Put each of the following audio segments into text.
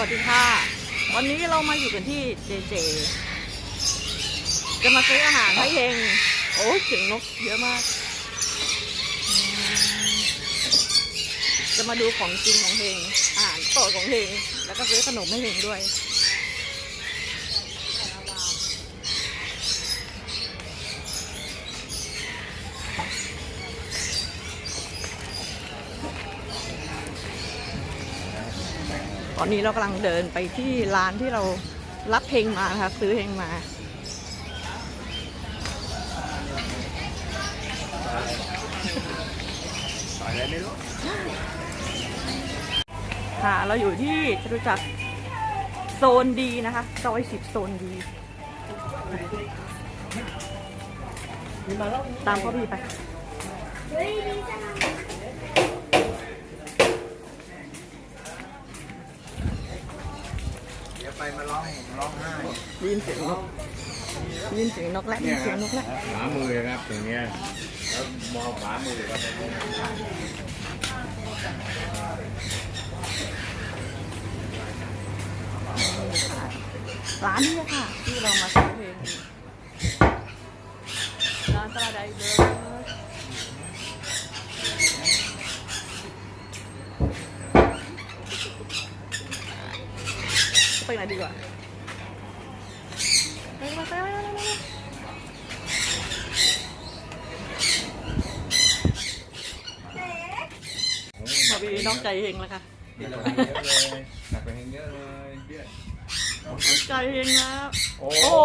วัสดีค่ะ วันนี้เรามาอยู่กันที่เจเจ จะมาซื้ออาหารให้เฮงโอ้ยเสียงนกเยอะมาก จะมาดูของจริงของเฮงอาหารโปรดของเฮงแล้วก็ซื้อขนมให้เฮงด้วย ตอนนี้เรากำลังเดินไปที่ร้านที่เรารับเพลงมานะคะซื้อเพลงมาค่ะเราอยู่ที่จตุจักรโซนดีนะคะซอยสิบโซนดี ตามพ่อพี่ไป เดี๋ยวไป มาร้องห่มร้องไห้ได้ยินเสียงนกได้ยินเสียงนกแล้วได้ยินเสียงนกแล้วขวามือครับตรงเนี้ยแล้วมองขวามือครับร้านนี้ค่ะ ที่เรามาซื้อเพลงร้านตลาดไดเบอร์ ไปไหนดีกว่าไปไปไปไปไปไปพอพี่นอกใจเองแล้วค่ะเยอะเลยหนักไปเยอะเลยเยอะนอกใจเองแล้วโอ้โอ้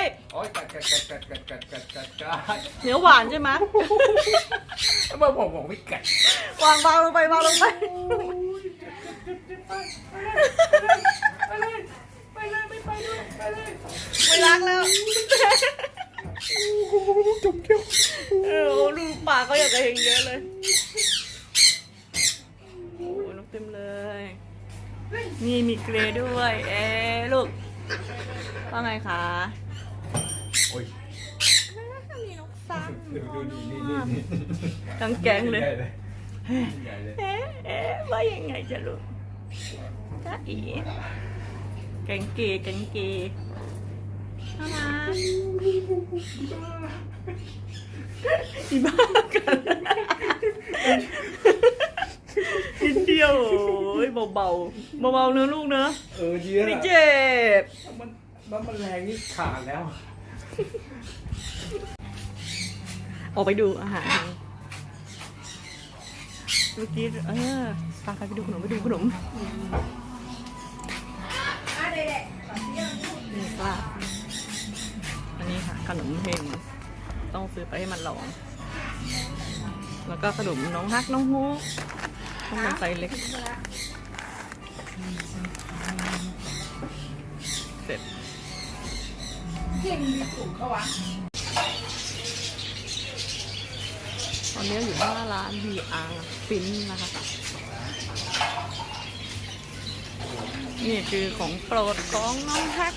ยโอ้ยกัดกัดกัดกัดกัดกัดกัดกัดกัดเหนียวหวานใช่ไหมเมื่อผมบอกไม่กัดวางวางลงไปวางลงไปไปเลยไปเลยไปเลยไปเลย ไม่รักแล้วจบเกี่ยวเออลูกปากเขาอยากจะเฮงเยอะเลยโอ้ยนกเต็มเลยนี่มีเกรดด้วย เอ๊ะลูกว่าไงคะโอ้ยมีนกซ้ำดูดูนี่นี่นี่นี่ทั้งแก๊งเลยใหญ่เลยใหญ่เลยเอ๊ะเอ๊ะว่ายังไงจะลูกจ้าอีแกงเกแกงเก น่ารักอีบ้ากันนิดเดียวโอ้ยเบาๆเบาๆเนื้อะลูกเนอะเออเยอะไม่เจ็บ มันมันมันแรงนี่ขาดแล้ว ออกไปดูอาหารเมื่อกี้เออพาไปดูขนมไปดูขนม ซื้อไปให้มันลอง แล้วก็ขนมน้องฮักน้องฮูกต้องเป็นไซเล็ก เสร็จตอนนี้อยู่หน้าร้าน VR ฟินนะคะ นี่คือของโปรดของน้องแฮก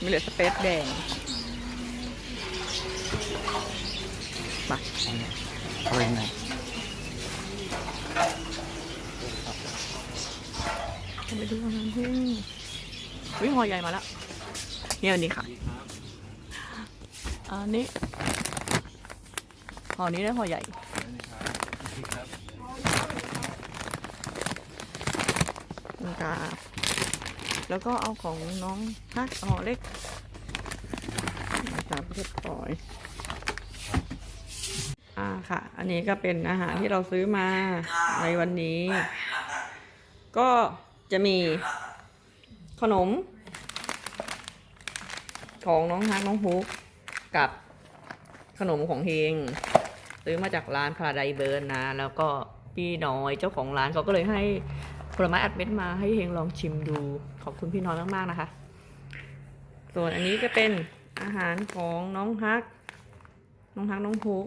มีเหลือสเปซแดง ไปอะไรไงไปดูอาหารที่วิหอใหญ่มาแล้วเนี่ยอันนี้ค่ะ อันนี้หอนี้ได้ห่อใหญ่กาแล้วก็เอาของน้องฮักห่อเล็กนะครับเรียบร้อย อ่าค่ะ อันนี้ก็เป็นอาหารที่เราซื้อมาในวันนี้ ก็จะมีขนม ของน้องฮักน้องฮุกกับขนมของเฮงซื้อมาจากร้านพาราไดเบิร์นนะ แล้วก็พี่น้อยเจ้าของร้านเขาก็เลยให้ผลไม้อัดเม็ดมาให้เฮงลองชิมดู ขอบคุณพี่น้อยมาก ๆ นะคะ ส่วนอันนี้ก็เป็นอาหารของน้องฮัก น้องฮักน้องฮุก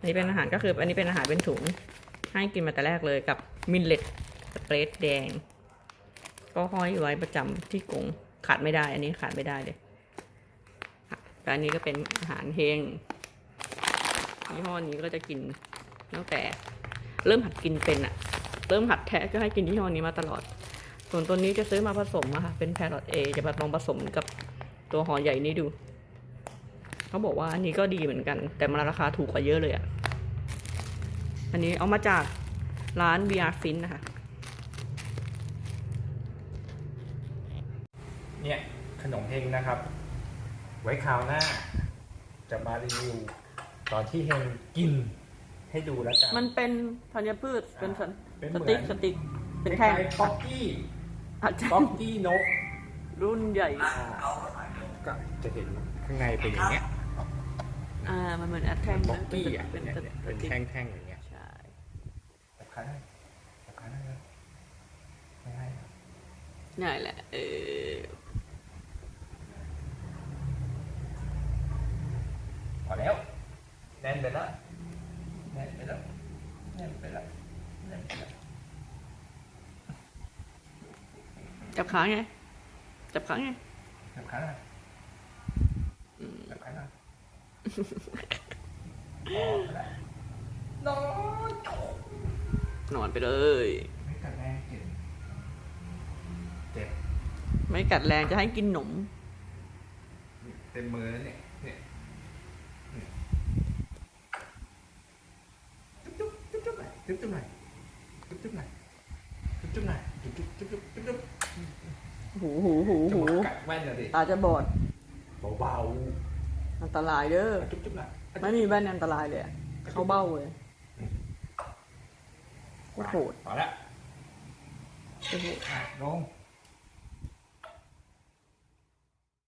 อันนี้เป็นอาหารก็คืออันนี้เป็นอาหารเป็นถุง ให้กินมาแต่แรกเลยกับมิลเลตสเปรดแดง ก็ห้อยไว้ประจำที่กงขาดไม่ได้ อันนี้ขาดไม่ได้เลยแต่อันนี้ก็เป็นอาหารเฮงยี่ห้อนี้ก็จะกินตั้งแต่ เริ่มหัดกินเป็นอะเริ่มหัดแท้ก็ให้กินยี่ห้อนี้มาตลอด ส่วนตัวนี้จะซื้อมาผสมอะค่ะเป็นแพร o t เอจะมาลองผสมกับตัวหอใหญ่นี้ดู เขาบอกว่าอันนี้ก็ดีเหมือนกัน แต่มันราคาถูกกว่าเยอะเลยอะอันนี้เอามาจากร้าน VR Fin นะคะ เนี่ย ขนมเฮงนะครับ ไว้คราวหน้า จะมารีวิวตอนที่เฮงกินให้ดูแล้วกัน มันเป็นธัญพืชเป็นสเป็นสเหมือนติ๊กสติ๊กเป็นคแท่งล้ายๆป๊อกกี้อาจจะป๊อกกี้นก รุ่นใหญ่ ก็จะเห็นข้างในเป็นอย่างเงี้ย อ่ามันเหมือนแอดแท่งป๊อกกี้อะเป็นเนี่ยสเนี่ยสเป็นติ๊กแท่งๆอย่างเงี้ยใช่แบบคันได้แบบคันได้เลยไม่ให้นะนี่แหละเออพอแล้วแน่นไปแล้วแน่นไปแล้วแน่นไปแล้วแน่นไปแล้วจับขาไงจับขาไงแบบคันได้แบบคันได้พอแล้ว นอนนอนไปเลย ไม่กัดแรงเจ็บเจ็บไม่กัดแรงจะให้กินหนม เต็มมือแล้วเนี่ยเนี่ยจุ๊บจุ๊บจุ๊บหน่อยจุ๊บจุ๊บหน่อยจุ๊บจุ๊บหน่อยจุ๊บจุ๊บหน่อยจุ๊บจุ๊บจุ๊บจุ๊บจุ๊บจุ๊บหูหูหูจะหูมากัดแว่นเลยดิตาจะบอดเบา อันตรายเด้อๆจุ๊บจุ๊บหน่อยไม่มีแว่นอันตรายเลยอะเข้าเบ้าเลยโคตรโหดพอแล้วโอ้โหอะลง